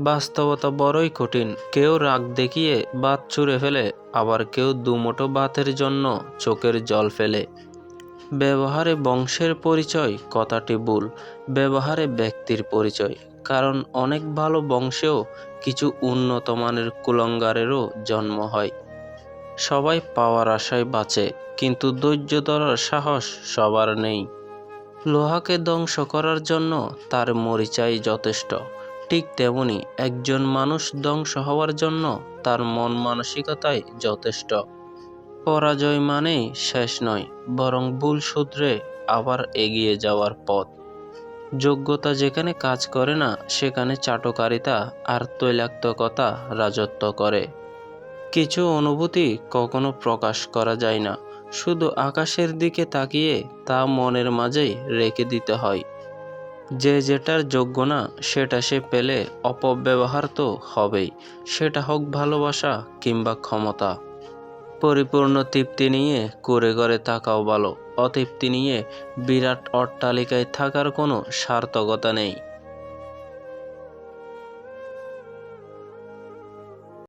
বাস্তবতা বড়ই কঠিন। কেউ রাগ দেখিয়ে বাত ছুঁড়ে ফেলে, আবার কেউ দুমুঠো ভাতের জন্য চোখের জল ফেলে। ব্যবহারে বংশের পরিচয় কথাটি ভুল, ব্যবহারে ব্যক্তির পরিচয়, কারণ অনেক ভালো বংশেও কিছু উন্নত মানের কুলঙ্গারেরও জন্ম হয়। সবাই পাওয়ার আশায় বাঁচে, কিন্তু ধৈর্য ধরার সাহস সবার নেই। লোহাকে ধ্বংস করার জন্য তার মরিচাই যথেষ্ট। ঠিক তেমনি একজন মানুষ ধ্বংস হওয়ার জন্য তার মন মানসিকতাই যথেষ্ট। পরাজয় মানেই শেষ নয়, বরং ভুল সূত্রে আবার এগিয়ে যাওয়ার পথ। যোগ্যতা যেখানে কাজ করে না, সেখানে চাটকারিতা আর তৈলাক্তকতা রাজত্ব করে। কিছু অনুভূতি কখনো প্রকাশ করা যায় না, শুধু আকাশের দিকে তাকিয়ে তা মনের মাঝেই রেখে দিতে হয়। যে যেটার যোগ্য না, সেটা সে পেলে অপব্যবহার তো হবেই। সেটা হোক ভালোবাসা কিংবা ক্ষমতা। পরিপূর্ণ তৃপ্তি নিয়ে করে করে থাকাও ভালো। অতৃপ্তি নিয়ে বিরাট অট্টালিকায় থাকার কোনো সার্থকতা নেই।